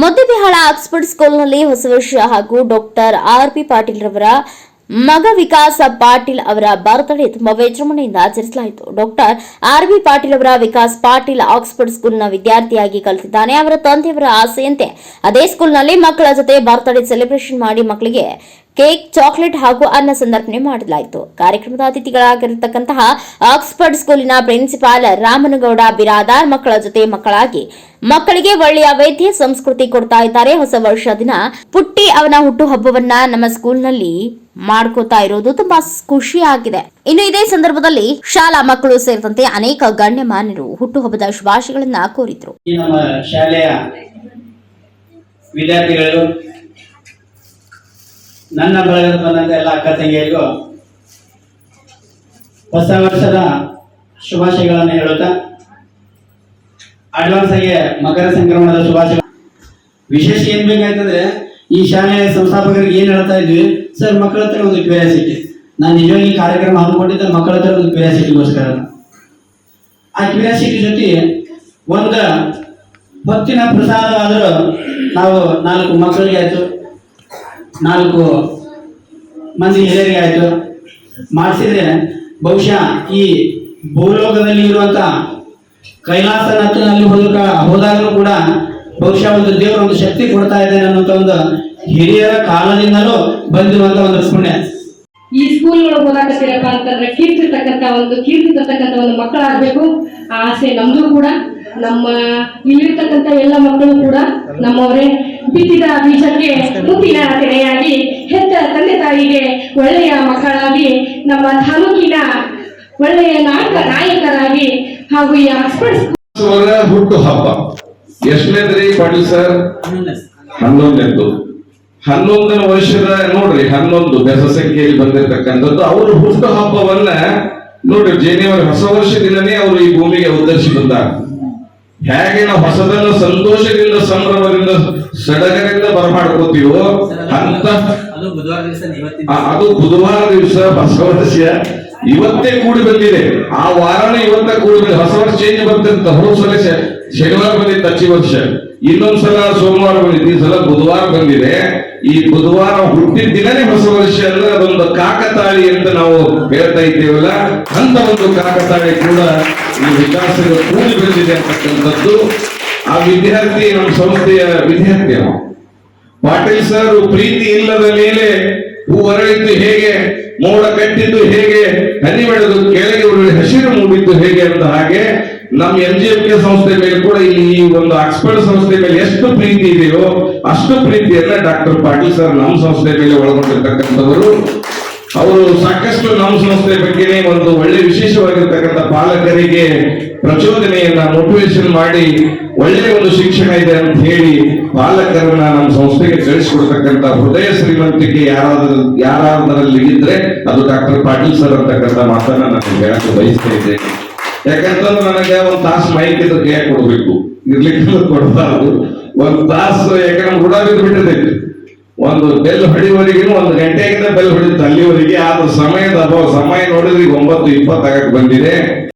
Muddebihal Oxford ಸ್ಕೂಲ್ನಲ್ಲಿ ಹೊಸ ವರ್ಷ ಹಾಗೂ ಡಾಕ್ಟರ್ ಆರ್ ಪಿ ಪಾಟೀಲ್ ರವರ ಮಗ ವಿಕಾಸ ಪಾಟೀಲ್ ಅವರ ಬರ್ತ್ಡೇ ತುಂಬಾ ವಿಜೃಂಭಣೆಯಿಂದ ಆಚರಿಸಲಾಯಿತು. ಡಾಕ್ಟರ್ ಆರ್ ಬಿ ಪಾಟೀಲ್ ಅವರ ವಿಕಾಸ್ ಪಾಟೀಲ್ ಆಕ್ಸ್ಫರ್ಡ್ ಸ್ಕೂಲ್ನ ವಿದ್ಯಾರ್ಥಿಯಾಗಿ ಕಲಿತಿದ್ದಾನೆ. ಅವರ ತಂದೆಯವರ ಆಸೆಯಂತೆ ಅದೇ ಸ್ಕೂಲ್ನಲ್ಲಿ ಮಕ್ಕಳ ಜೊತೆ ಬರ್ತ್ಡೇ ಸೆಲೆಬ್ರೇಷನ್ ಮಾಡಿ ಮಕ್ಕಳಿಗೆ ಕೇಕ್, ಚಾಕ್ಲೇಟ್ ಹಾಗೂ ಅನ್ನ ಸಂದರ್ಪಣೆ ಮಾಡಲಾಯಿತು. ಕಾರ್ಯಕ್ರಮದ ಅತಿಥಿಗಳಾಗಿರತಕ್ಕಂತಹ ಆಕ್ಸ್ಫರ್ಡ್ ಸ್ಕೂಲಿನ ಪ್ರಿನ್ಸಿಪಾಲ್ ರಾಮನಗೌಡ ಬಿರಾದಾರ್ ಮಕ್ಕಳ ಜೊತೆ ಮಕ್ಕಳಾಗಿ ಮಕ್ಕಳಿಗೆ ಒಳ್ಳೆಯ ವೈದ್ಯ ಸಂಸ್ಕೃತಿ ಕೊಡ್ತಾ ಇದ್ದಾರೆ. ಹೊಸ ವರ್ಷ ದಿನ ಪುಟ್ಟಿ ಅವನ ಹುಟ್ಟುಹಬ್ಬವನ್ನ ನಮ್ಮ ಸ್ಕೂಲ್ನಲ್ಲಿ ಮಾಡ್ಕೋತಾ ಇರೋದು ತುಂಬಾ ಖುಷಿ ಆಗಿದೆ ಇನ್ನು ಇದೇ ಸಂದರ್ಭದಲ್ಲಿ ಶಾಲಾ ಮಕ್ಕಳು ಸೇರಿದಂತೆ ಅನೇಕ ಗಣ್ಯಮಾನ್ಯರು ಹುಟ್ಟುಹಬ್ಬದ ಶುಭಾಶಯಗಳನ್ನ ಕೋರಿದ್ರು. ಶಾಲೆಯ ವಿದ್ಯಾರ್ಥಿಗಳು ನನ್ನ ಬಳಗದ ಬಂದಂತ ಎಲ್ಲ ಅಕ್ಕ ತಂಗಿಯರಿಗೂ ಹೊಸ ವರ್ಷದ ಶುಭಾಶಯಗಳನ್ನು ಹೇಳುತ್ತಾ ಅಡ್ವಾನ್ಸ್ ಆಗಿ ಮಕರ ಸಂಕ್ರಮಣದ ಶುಭಾಶಯ ವಿಶೇಷ ಏನ್ ಬೇಕಾಯ್ತಂದ್ರೆ, ಈ ಶಾಲೆಯ ಸಂಸ್ಥಾಪಕರಿಗೆ ಏನ್ ಹೇಳ್ತಾ ಇದ್ವಿ, ಸರ್, ಮಕ್ಕಳ ಹತ್ರ ಒಂದು ಕ್ಯೂರಿಯಾಸಿಟಿ ನಾನು ನಿಜವಾಗಿ ಕಾರ್ಯಕ್ರಮ ಹಮ್ಮಿಕೊಂಡಿದ್ದ ಮಕ್ಕಳ ಹತ್ರ ಒಂದು ಕ್ಯೂರಿಯಾಸಿಟಿಗೋಸ್ಕರ ಆ ಕ್ಯೂರಿಯಾಸಿಟಿ ಜೊತೆ ಒಂದ ಹೊತ್ತಿನ ಪ್ರಸಾದವಾದರೂ ನಾವು ನಾಲ್ಕು ಮಕ್ಕಳಿಗೆ ಆಯ್ತು. ನಾಲ್ಕು ಮಂದಿ ಹಿರಿಯರಿಗೆ ಆಯ್ತು. ಮಾಡಿಸಿದ್ರೆ ಬಹುಶಃ ಈ ಭೂಲೋಕದಲ್ಲಿ ಇರುವಂತ ಕೈಲಾಸನಲ್ಲಿ ಹೋದ ಹೋದಾಗಲೂ ಕೂಡ ಬಹುಶಃ ಒಂದು ದೇವರು ಒಂದು ಶಕ್ತಿ ಕೊಡ್ತಾ ಇದ್ದಾನೆ ಅನ್ನುವಂತ ಒಂದು ಹಿರಿಯರ ಕಾಲದಿಂದಲೂ ಬಂದಿರುವಂತ ಒಂದು ಪುಣ್ಯ ಈ ಸ್ಕೂಲ್ಗಳು ಓದಾಕತ್ತೀರಪ್ಪ ಅಂತಂದ್ರೆ ಕೀರ್ತಿರ್ತಕ್ಕಂಥ ಒಂದು ಕೀರ್ತಿರ್ತಕ್ಕಂಥ ಒಂದು ಮಕ್ಕಳಾಗಬೇಕು. ಆ ಆಸೆ ನಮ್ದು ಕೂಡ. ನಮ್ಮ ಇಲ್ಲಿರ್ತಕ್ಕಂಥ ಎಲ್ಲ ಮಕ್ಕಳು ಕೂಡ ನಮ್ಮವರೇ ಬಿತ್ತಿದ ಬೀಜಕ್ಕೆ ಮುತ್ತಿನ ತೆನೆಯಾಗಿ ಹೆತ್ತ ತಂದೆ ತಾಯಿಗೆ ಒಳ್ಳೆಯ ಮಕ್ಕಳಾಗಿ, ನಮ್ಮ ತಾಲೂಕಿನ ಒಳ್ಳೆಯ ನಾಯಕ ನಾಯಕರಾಗಿ ಹಾಗೂ ಈ ಹುಟ್ಟು ಹಬ್ಬ. ಎಷ್ಟನೇದ್ರಿ ಪಾಟೀಲ್ ಸರ್? ಹನ್ನೊಂದು ಹನ್ನೊಂದನೇ ವರ್ಷದ, ನೋಡ್ರಿ, ಹನ್ನೊಂದು ಬೆಸ ಸಂಖ್ಯೆಯಲ್ಲಿ ಬಂದಿರತಕ್ಕಂಥದ್ದು ಅವರು ಹುಟ್ಟು ಹಬ್ಬವನ್ನ ನೋಡ್ರಿ ಜನವರಿ ಹೊಸ ವರ್ಷದಿಂದನೇ ಅವರು ಈ ಭೂಮಿಗೆ ಉದ್ದರಿಸಿ ಬಂದಾರ. ಹೇಗೆ ನಾವು ಹೊಸದನ್ನು ಸಂತೋಷದಿಂದ ಸಂಭ್ರಮದಿಂದ ಸಡಗರಿಂದ ಬರಮಾಡ್ಕೋತೀವೋ ಅಂತ. ಅದು ಬುಧವಾರ ದಿವಸ ಹೊಸ ವರ್ಷ. ಇವತ್ತೇ ಕೂಡಿ ಬಂದಿದೆ. ಆ ವಾರನೇ ಇವತ್ತ ಕೂಡಿ ಬಂದಿದೆ. ಹೊಸ ವರ್ಷ ಚೇಂಜ್ ಬರ್ತಂತ ಹೋದ ಸಲ ಶನಿವಾರ ಬಂದಿತ್ತು ಅಚ್ಚಿ ವರ್ಷ. ಇನ್ನೊಂದ್ಸಲ ಸೋಮವಾರ ಬಂದಿತ್ತು. ಈ ಸಲ ಬುಧವಾರ ಬಂದಿದೆ. ಈ ಬುಧವಾರ ಹುಟ್ಟಿದ ದಿನನೇ ಹೊಸ ವರ್ಷ ಅಂದ್ರೆ ಅದೊಂದು ಕಾಕತಾಳಿ ಅಂತ ನಾವು ಹೇಳ್ತಾ ಇದ್ದೇವಲ್ಲ ಅಂತ ಒಂದು ಕಾಕತಾಳಿ ಕೂಡ ಈ ವಿಕಾಸದ ಕೂಲಿ ಬಂದಿದೆ ಅಂತಕ್ಕಂಥದ್ದು ಆ ವಿದ್ಯಾರ್ಥಿ ನಮ್ಮ ಸಂಸ್ಥೆಯ ವಿದ್ಯಾರ್ಥಿ ನಾವು ಪಾಟೀಲ್ ಸರ್, ಪ್ರೀತಿ ಇಲ್ಲದ ಮೇಲೆ ಹೂ ಅರಳಿದ್ದು ಹೇಗೆ, ಮೋಡ ಕಟ್ಟಿದ್ದು ಹೇಗೆ, ಹನಿ ಬೆಳೆದು ಕೆಳಗೆ ಹಸಿರು ಮೂಡಿದ್ದು ಹೇಗೆ ಅಂತ ಹಾಗೆ, ನಮ್ಮ ಎಂ ಜಿ ಎಂ ಕೆ ಸಂಸ್ಥೆ ಮೇಲೆ ಕೂಡ ಇಲ್ಲಿ ಈ ಒಂದು ಆಕ್ಸ್ಫರ್ಡ್ ಸಂಸ್ಥೆ ಮೇಲೆ ಎಷ್ಟು ಪ್ರೀತಿ ಇದೆಯೋ ಅಷ್ಟು ಪ್ರೀತಿಯನ್ನ ಡಾಕ್ಟರ್ ಪಾಟೀಲ್ ಸರ್ ನಮ್ಮ ಸಂಸ್ಥೆ ಮೇಲೆ ಒಳಗೊಂಡಿರ್ತಕ್ಕಂಥವರು ಅವರು ಸಾಕಷ್ಟು ನಮ್ಮ ಸಂಸ್ಥೆ ಬಗ್ಗೆನೇ ಒಂದು ಒಳ್ಳೆ ವಿಶೇಷವಾಗಿರ್ತಕ್ಕಂಥ ಪಾಲಕರಿಗೆ ಪ್ರಚೋದನೆಯನ್ನ ಮೋಟಿವೇಶನ್ ಮಾಡಿ ಒಳ್ಳೆ ಒಂದು ಶಿಕ್ಷಣ ಇದೆ ಅಂತ ಹೇಳಿ ಪಾಲಕರನ್ನ ನಮ್ಮ ಸಂಸ್ಥೆಗೆ ಕಳಿಸಿಕೊಡ್ತಕ್ಕಂಥ ಹೃದಯ ಶ್ರೀಮಂತಿಕೆ ಯಾರಾದ್ರೂ ಯಾರಾದರಲ್ಲಿ ಇದ್ರೆ ಅದು ಡಾಕ್ಟರ್ ಪಾಟೀಲ್ ಸರ್ ಅಂತಕ್ಕಂಥ ಮಾತನ್ನ ನಾನು ಹೇಳಕ್ಕೆ ಬಯಸ್ತಾ ಇದ್ದೇನೆ ಯಾಕಂತಂದ್ರೆ ನನಗೆ ಒಂದ್ ತಾಸು ಮೈಕ್ ಇದ್ರೆ ಕೊಡ್ಬೇಕು? ಇರ್ಲಿಕ್ಕೆ ಕೊಡಬಾರ್ದು. ಒಂದ್ ತಾಸು ಯಾಕಂದ್ರೆ ಹುಡ ಬಿಟ್ಟಿರ್ತೈತಿ ಒಂದು ಬೆಲ್ ಹೊಡಿಯುವವರಿಗೆ ಒಂದು ಗಂಟೆಗಿಂತ ಬೆಲ್ ಹೊಡಿತು ಅಲ್ಲಿವರೆಗೆ ಆದ ಸಮಯದ ಅಭಾವ, ಸಮಯ ನೋಡಿದ್ರೆ ಈಗ ಒಂಬತ್ತು ಇಪ್ಪತ್ತಾಗಕ್ಕೆ ಬಂದಿದೆ.